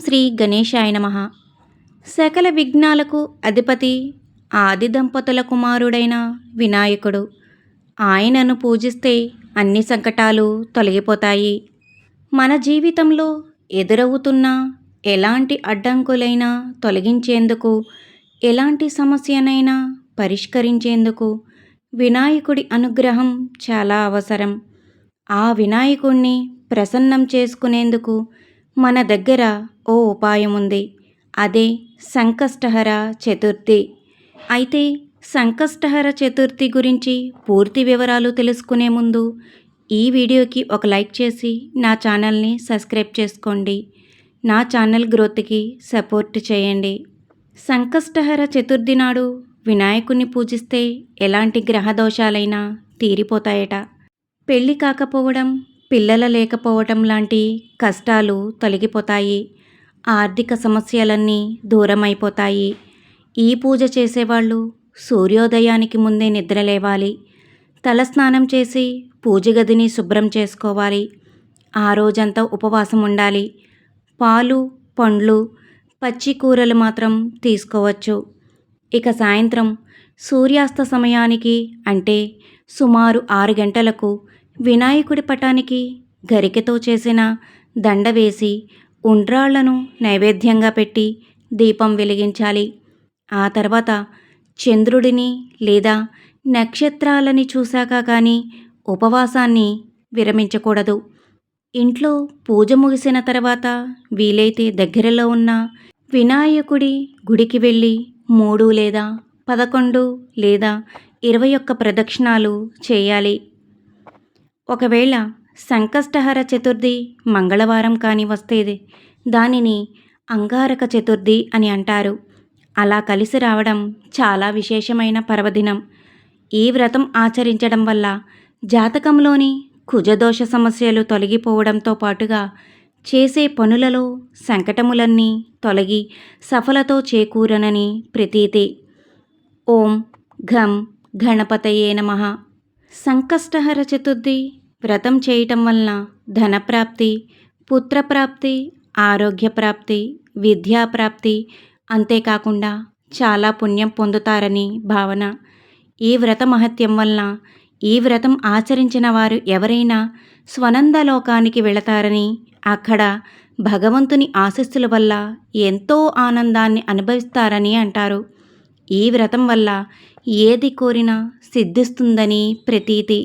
శ్రీ గణేశాయ నమ. సకల విఘ్నాలకు అధిపతి ఆది దంపతుల కుమారుడైన వినాయకుడు. ఆయనను పూజిస్తే అన్ని సంకటాలు తొలగిపోతాయి. మన జీవితంలో ఎదురవుతున్న ఎలాంటి అడ్డంకులైనా తొలగించేందుకు ఎలాంటి సమస్యనైనా పరిష్కరించేందుకు వినాయకుడి అనుగ్రహం చాలా అవసరం. ఆ వినాయకుణ్ణి ప్రసన్నం చేసుకునేందుకు మన దగ్గర ఓ ఉపాయం ఉంది. అదే సంకష్టహర చతుర్థి. అయితే సంకష్టహర చతుర్థి గురించి పూర్తి వివరాలు తెలుసుకునే ముందు ఈ వీడియోకి ఒక లైక్ చేసి నా ఛానల్ని సబ్స్క్రైబ్ చేసుకోండి. నా ఛానల్ గ్రోత్కి సపోర్ట్ చేయండి. సంకష్టహర చతుర్థి నాడు వినాయకుణ్ణి పూజిస్తే ఎలాంటి గ్రహ దోషాలైనా తీరిపోతాయట. పెళ్ళి కాకపోవడం పిల్లల లేకపోవటం లాంటి కష్టాలు తొలగిపోతాయి. ఆర్థిక సమస్యలన్నీ దూరమైపోతాయి. ఈ పూజ చేసేవాళ్ళు సూర్యోదయానికి ముందే నిద్ర లేవాలి. తలస్నానం చేసి పూజ గదిని శుభ్రం చేసుకోవాలి. ఆ రోజంతా ఉపవాసం ఉండాలి. పాలు పండ్లు పచ్చి కూరలు మాత్రం తీసుకోవచ్చు. ఇక సాయంత్రం సూర్యాస్త సమయానికి అంటే సుమారు ఆరు గంటలకు వినాయకుడి పటానికి గరికెతో చేసిన దండ వేసి ఉండ్రాళ్ళను నైవేద్యంగా పెట్టి దీపం వెలిగించాలి. ఆ తర్వాత చంద్రుడిని లేదా నక్షత్రాలని చూశాక కానీ ఉపవాసాన్ని విరమించకూడదు. ఇంట్లో పూజ ముగిసిన తర్వాత వీలైతే దగ్గరలో ఉన్న వినాయకుడి గుడికి వెళ్ళి మూడు లేదా పదకొండు లేదా ఇరవై ఒక్క ప్రదక్షిణాలు చేయాలి. ఒకవేళ సంకష్టహర చతుర్థి మంగళవారం కానీ వస్తేది దానిని అంగారక చతుర్థి అని అంటారు. అలా కలిసి రావడం చాలా విశేషమైన పర్వదినం. ఈ వ్రతం ఆచరించడం వల్ల జాతకంలోని కుజదోష సమస్యలు తొలగిపోవడంతో పాటుగా చేసే పనులలో సంకటములన్నీ తొలగి సఫలతో చేకూరనని ప్రతీతి. ఓం ఘం గణపతయే నమ. సంకష్టహర చతుర్థి వ్రతం చేయటం వలన ధనప్రాప్తి పుత్రప్రాప్తి ఆరోగ్యప్రాప్తి విద్యాప్రాప్తి అంతేకాకుండా చాలా పుణ్యం పొందుతారని భావన. ఈ వ్రత మహత్యం వలన ఈ వ్రతం ఆచరించిన వారు ఎవరైనా స్వనంద లోకానికి వెళతారని అక్కడ భగవంతుని ఆశస్సుల వల్ల ఎంతో ఆనందాన్ని అనుభవిస్తారని అంటారు. ఈ వ్రతం వల్ల ఏది కోరినా సిద్ధిస్తుందని ప్రతీతి.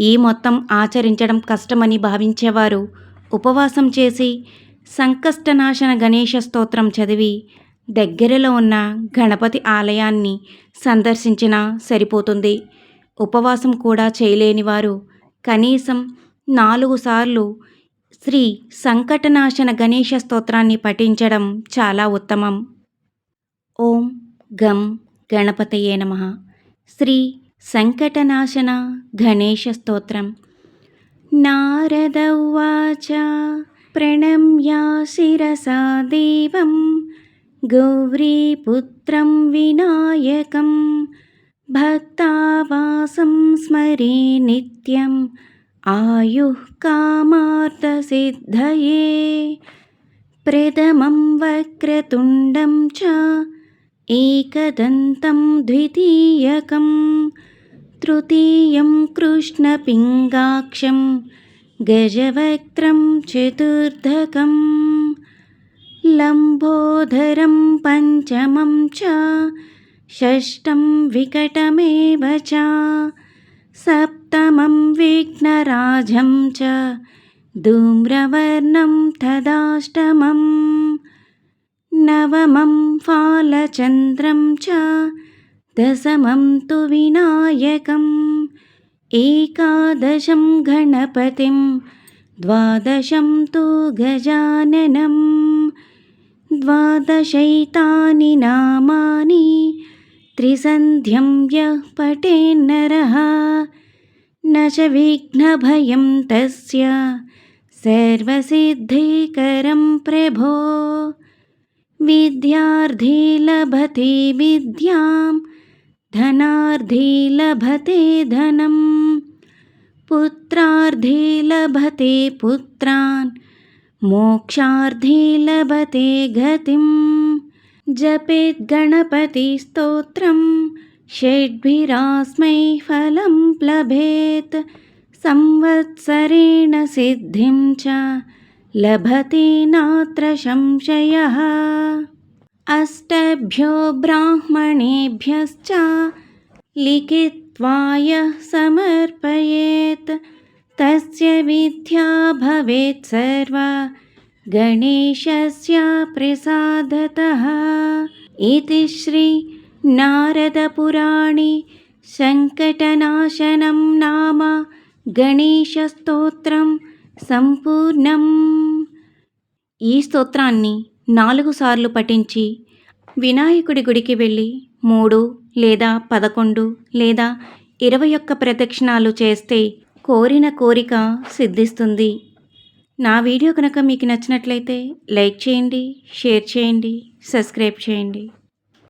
ఈ మొత్తం ఆచరించడం కష్టమని భావించేవారు. ఉపవాసం చేసి సంకష్టనాశన గణేష స్తోత్రం చదివి దగ్గరలో ఉన్న గణపతి ఆలయాన్ని సందర్శించినా సరిపోతుంది. ఉపవాసం కూడా చేయలేని వారు కనీసం నాలుగు సార్లు శ్రీ సంకటనాశన గణేష స్తోత్రాన్ని పఠించడం చాలా ఉత్తమం. ఓం గం గణపతయే నమ. శ్రీ సంకటనాశన గణేశ స్తోత్రం. నారద ఉవాచ ప్రణమ్యా శిరసా దేవం గౌరీపుత్రం వినాయకం. భక్తావాసం స్మరే నిత్యం. ఆయు కామార్థసిద్ధయే ప్రథమం వక్రతుండం చ एकदन्तं द्वितीयकं तृतीयं कृष्णपिङ्गाक्षं गजवक्त्रं चतुर्धकं लम्बोदरं पञ्चमं च षष्ठं विकटमेव च सप्तमं विघ्नराजं च धूम्रवर्णं तदाष्टमं नवमं फालचन्द्रं च दशमं तु विनायकम् एकादशं गणपतिं द्वादशं तु गजाननं द्वादशैतानि नामानि त्रिसन्ध्यं यः पठेन्नरः न च विघ्नभयं तस्य सर्वसिद्धिकरं प्रभो विद्यार्थे लभते विद्यां धनार्थे लभते धनं पुत्रार्थे लभते पुत्रान् मोक्षार्थे लभते गतिं जपेत् गणपतिस्तोत्रं षड्भिरास्मै फलं प्लभेत् संवत्सरेण सिद्धिं च लभते नात्र संशयः। अष्टभ्यो ब्राह्मणेभ्यश्च लिखित्वा यः समर्पयेत्। तस्य विद्या भवेत् सर्वा गणेशस्य प्रसादतः। इति श्रीनारदपुराणि सङ्कटनाशनं नाम गणेशस्तोत्रम् సంపూర్ణం. ఈ స్తోత్రాన్ని నాలుగు సార్లు పఠించి వినాయకుడి గుడికి వెళ్ళి మూడు లేదా పదకొండు లేదా ఇరవై ఒక్క ప్రదక్షిణాలు చేస్తే కోరిన కోరిక సిద్ధిస్తుంది. నా వీడియో కనుక మీకు నచ్చినట్లయితే లైక్ చేయండి షేర్ చేయండి సబ్స్క్రైబ్ చేయండి.